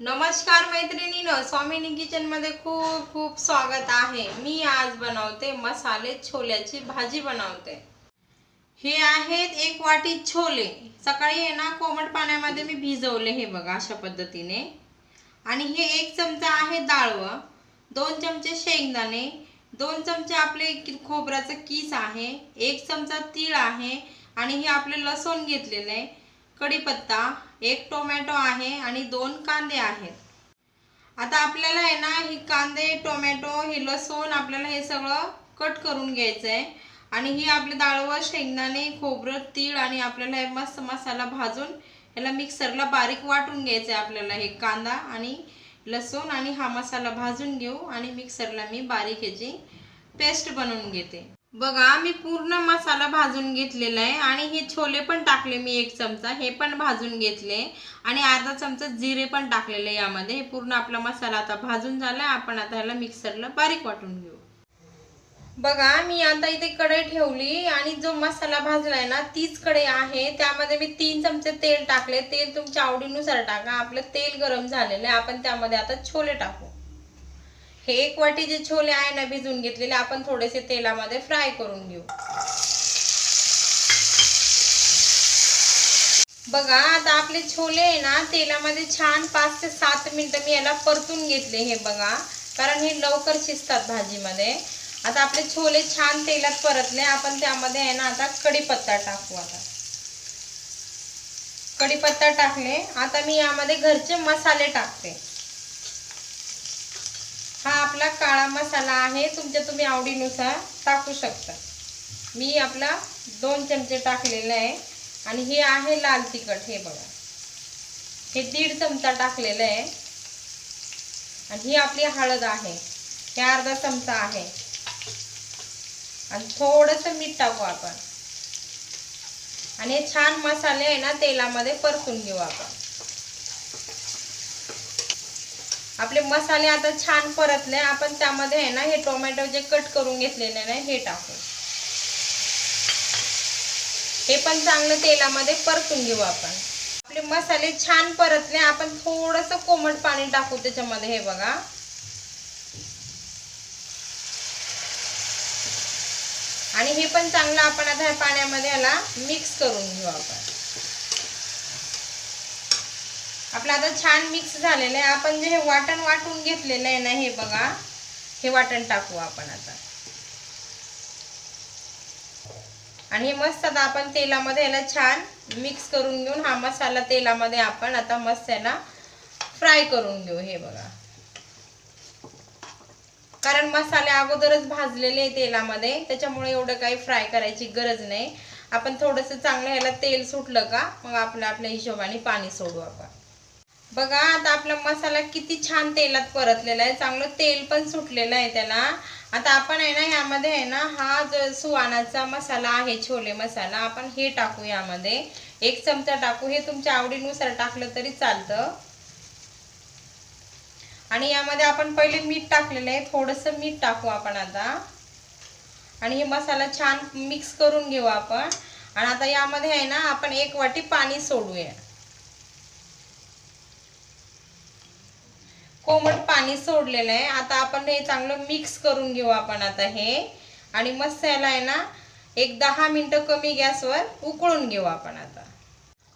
नमस्कार मैत्रिणीनं स्वामिनी किचनमध्ये खूप खूप स्वागत आहे. मी आज बनवते मसाले छोल्याची भाजी बनवते. हे आहेत एक वाटी छोले. सकाळी आहे ना कोमट पाण्यामध्ये मी भिजवले हे बघा अशा पद्धतीने. आणि हे एक चमचा आहे डाळवं दोन चमचे शेंगदाणे दोन चमचे आपले कि- खोबऱ्याचं किस आहे एक चमचा तीळ आहे आणि हे आपले लसूण घेतलेले आहे. कढीपत्ता एक टोमॅटो आहे आणि दोन कांदे आहेत. आता आपल्याला आहे ना ही कांदे टोमॅटो हे लसूण आपल्याला हे सगळं कट करून घ्यायचं आहे आणि ही आपले डाळवर शेंगदाणे खोबरं तीळ आणि आपल्याला हे मस्त मसाला भाजून याला मिक्सरला बारीक वाटून घ्यायचं आहे आपल्याला हे कांदा आणि लसूण. आणि हा मसाला भाजून घेऊ आणि मिक्सरला मी बारीक ह्याची पेस्ट बनवून घेते. बघा मी पूर्ण मसाला भाजून घेतलेला आहे आणि हे छोले पण टाकले मी एक चमचा हे पण भाजून घेतले. आणि अर्धा चमचा जिरे पण टाकलेले यामध्ये. हे पूर्ण आपला मसाला आता भाजून झाला आपण आता ह्याला मिक्सरला बारीक वाटून घेऊ. बघा मी आता इथे कढई ठेवली आणि जो मसाला भाजलाय ना तीच कढई आहे. त्यामध्ये मी तीन चमचे तेल टाकले. तेल तुमच्या आवडीनुसार टाका. आपलं तेल गरम झालेलं आहे. आपण त्यामध्ये आता छोले टाकू. हे एक वाटी जे छोले आहे ना भिजून घेतलेले आपण थोडेसे तेलामध्ये फ्राय करून घेऊ. बघा आता आपले छोले आहे ना तेलामध्ये छान पाच ते सात मिनिटं मी याला परतून घेतले हे बघा. कारण हे लवकर शिजतात भाजीमध्ये. आता आपले छोले छान तेलात परतले आपण त्यामध्ये आहे ना आता कढीपत्ता टाकू आता. कढीपत्ता टाकले आता मी यामध्ये घरचे मसाले टाकते. आपला काळा मसाला आहे तुमच्या तुम्ही आवडीनुसार टाकू शकता. मी आपला दोन चमचे टाकलेला आहे आणि हे आहे लाल तिखट हे बघा. हे दीड चमचा टाकलेलं आहे. आणि ही आपली हळद आहे हे अर्धा चमचा आहे. आणि थोडंसं मीठ टाकू आपण. आणि हे छान मसाले आहे ना तेलामध्ये परतून घेऊ आपण. आपले मसाले आता छान परतले आपण त्यामध्ये आहे ना हे टोमॅटो जे कट करून घेतलेले नाही हे टाकू. हे पण चांगलं तेलामध्ये परतून घेऊ आपण. आपले मसाले छान परतले आपण थोडस कोमट पाणी टाकू त्याच्यामध्ये हे बघा. आणि हे पण चांगलं आपण आता ह्या पाण्यामध्ये याला मिक्स करून घेऊ आपण. आपलं आता छान मिक्स झालेलं आहे. आपण जे हे वाटण वाटून घेतलेलं आहे ना हे बघा. हे वाटण टाकू आपण आता. आणि हे मस्त आता आपण तेलामध्ये याला छान मिक्स करून घेऊन हा मसाला तेलामध्ये आपण आता मस्त याला फ्राय करून घेऊ. हे बघा. कारण मसाले अगोदरच भाजलेले आहे तेलामध्ये. त्याच्यामुळे एवढं काही फ्राय करायची गरज नाही. आपण थोडंसं चांगलं ह्याला तेल सुटलं का मग आपलं आपल्या हिशोबाने पाणी सोडू आपण. बघा आता आपला मसाला किती छान तेलात परतलेला आहे. चांगलं तेल पण सुटलेलं आहे त्याला. आता आपण आहे ना यामध्ये आहे ना हा जो सुवानाचा मसाला आहे छोले मसाला आपण हे टाकू यामध्ये. एक चमचा टाकू हे तुमच्या आवडीनुसार टाकलं तरी चालतं. आणि यामध्ये आपण पहिले मीठ टाकलेलं आहे. थोडंसं मीठ टाकू आपण आता. आणि हे मसाला छान मिक्स करून घेऊ आपण. आणि आता यामध्ये आहे ना आपण एक वाटी पाणी सोडूया. कोमट पाणी सोडलेलं आहे. आता आपण हे चांगलं मिक्स करून घेऊ आपण आता हे. आणि मस्त आहे ना एक दहा मिनटं कमी गॅसवर उकळून घेऊ आपण आता.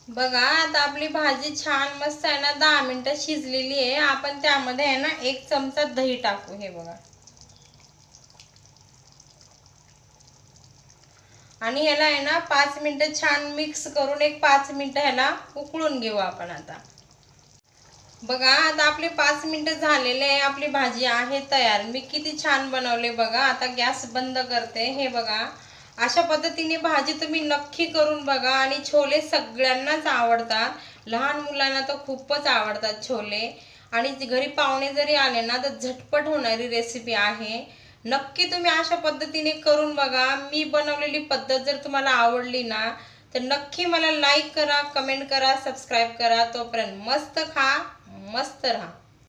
बघा आता आपली भाजी छान मस्त आहे ना दहा मिनटं शिजलेली आहे. आपण त्यामध्ये आहे ना एक चमचा दही टाकू हे बघा. आणि ह्याला आहे ना पाच मिनिटं छान मिक्स करून एक पाच मिनिटं ह्याला उकळून घेऊ आपण आता. बघा आता आपले पाच मिनिटं झालेले आहे. आपली भाजी आहे तयार. मी किती छान बनवले बघा. आता गॅस बंद करते. हे बघा. अशा पद्धतीने भाजी तुम्ही नक्की करून बघा. आणि छोले सगळ्यांनाच आवडतात. लहान मुलांना तर खूपच आवडतात छोले. आणि घरी पाहुणे जरी आले ना तर झटपट होणारी रेसिपी आहे. नक्की तुम्ही अशा पद्धतीने करून बघा. मी बनवलेली पद्धत जर तुम्हाला आवडली ना तर नक्की मला लाईक करा कमेंट करा सबस्क्राईब करा. तोपर्यंत मस्त खा. मस्त राहा.